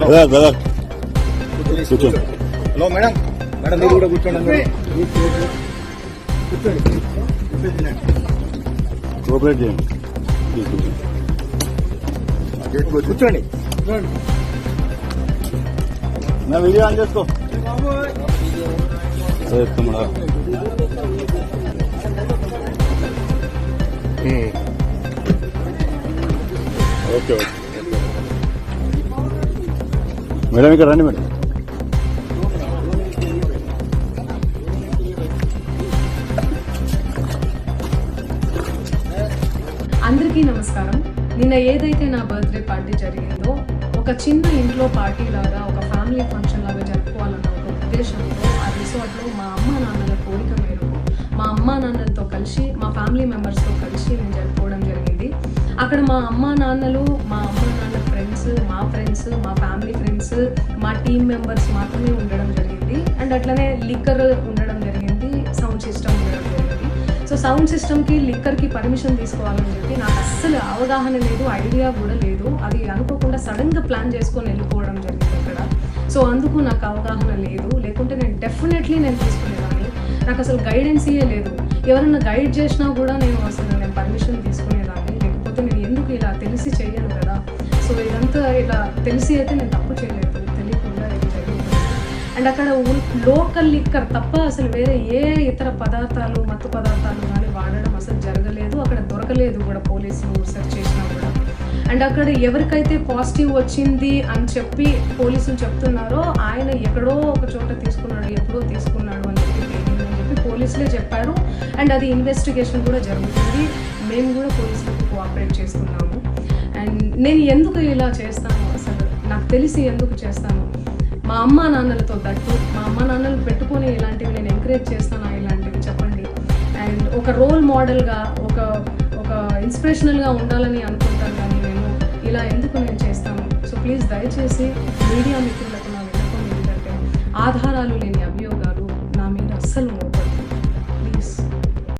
Brother brother కూర్చోండి hello madam madam మీరు కూడా కూర్చోండి కోఆపరేట్ చేయండి. కూర్చోండి. నా వీడియో ఆన్ చేసుకో. చేస్తామడా ఓకే ఓకే. మేడం ఇక్కడ రండి మేడం. అందరికీ నమస్కారం. నిన్న ఏదైతే నా బర్త్డే పార్టీ జరిగిందో ఒక చిన్న ఇంట్లో పార్టీ లాగా ఒక ఫ్యామిలీ ఫంక్షన్ లాగా జరుపుకోవాలన్న ఒక ఉద్దేశంతో ఆ రిసార్ట్లో మా అమ్మ నాన్నల కోరిక మేరకు మా అమ్మ నాన్నలతో కలిసి మా ఫ్యామిలీ మెంబర్స్తో కలిసి అక్కడ మా అమ్మ నాన్నలు మా అమ్మ నాన్న ఫ్రెండ్స్ మా ఫ్రెండ్స్ మా ఫ్యామిలీ ఫ్రెండ్స్ మా టీమ్ మెంబర్స్ మాత్రమే ఉండడం జరిగింది. అండ్ అట్లనే లిక్కర్ ఉండడం జరిగింది సౌండ్ సిస్టమ్ ఉండడం జరిగింది. సో సౌండ్ సిస్టమ్కి లిక్కర్కి పర్మిషన్ తీసుకోవాలని చెప్పి నాకు అస్సలు అవగాహన లేదు ఐడియా కూడా లేదు. అది అనుకోకుండా సడన్గా ప్లాన్ చేసుకొని వెళ్ళిపోవడం జరిగింది అక్కడ. సో అందుకు నాకు అవగాహన లేదు. లేకుంటే నేను డెఫినెట్లీ నేను తీసుకునేదాన్ని. నాకు అసలు గైడెన్సీయే లేదు. ఎవరైనా గైడ్ చేసినా కూడా నేను అసలు నేను పర్మిషన్ అయితే నేను తప్పు చేయలేదు. తెలియకుండా జరిగింది అండ్ అక్కడ లోకల్ లిక్కర్ తప్ప అసలు వేరే ఏ ఇతర పదార్థాలు మత్తు పదార్థాలు కానీ వాడడం అసలు జరగలేదు. అక్కడ దొరకలేదు కూడా పోలీసులు సెర్చ్ చేసినా కూడా. అండ్ అక్కడ ఎవరికైతే పాజిటివ్ వచ్చింది అని చెప్పి పోలీసులు చెప్తున్నారో ఆయన ఎక్కడో ఒక చోట తీసుకున్నాడు ఎప్పుడో తీసుకున్నాడు అని చెప్పి అని చెప్పి పోలీసులే చెప్పారు. అండ్ అది ఇన్వెస్టిగేషన్ కూడా జరుగుతుంది. మేము కూడా పోలీసులకు కోఆపరేట్ చేస్తున్నాము. అండ్ నేను ఎందుకు ఇలా చేస్తాను అసలు? తెలిసి ఎందుకు చేస్తాను? మా అమ్మ నాన్నలతో తట్టు మా అమ్మ నాన్నలు పెట్టుకొని ఇలాంటివి నేను ఎంకరేజ్ చేస్తాను ఇలాంటివి చెప్పండి. అండ్ ఒక రోల్ మోడల్గా ఒక ఒక ఇన్స్పిరేషనల్గా ఉండాలని అనుకుంటాను కానీ నేను ఇలా ఎందుకు నేను చేస్తాను? సో ప్లీజ్ దయచేసి మీడియా మిత్రులకు నా విన్నపం ఏంటంటే ఆధారాలు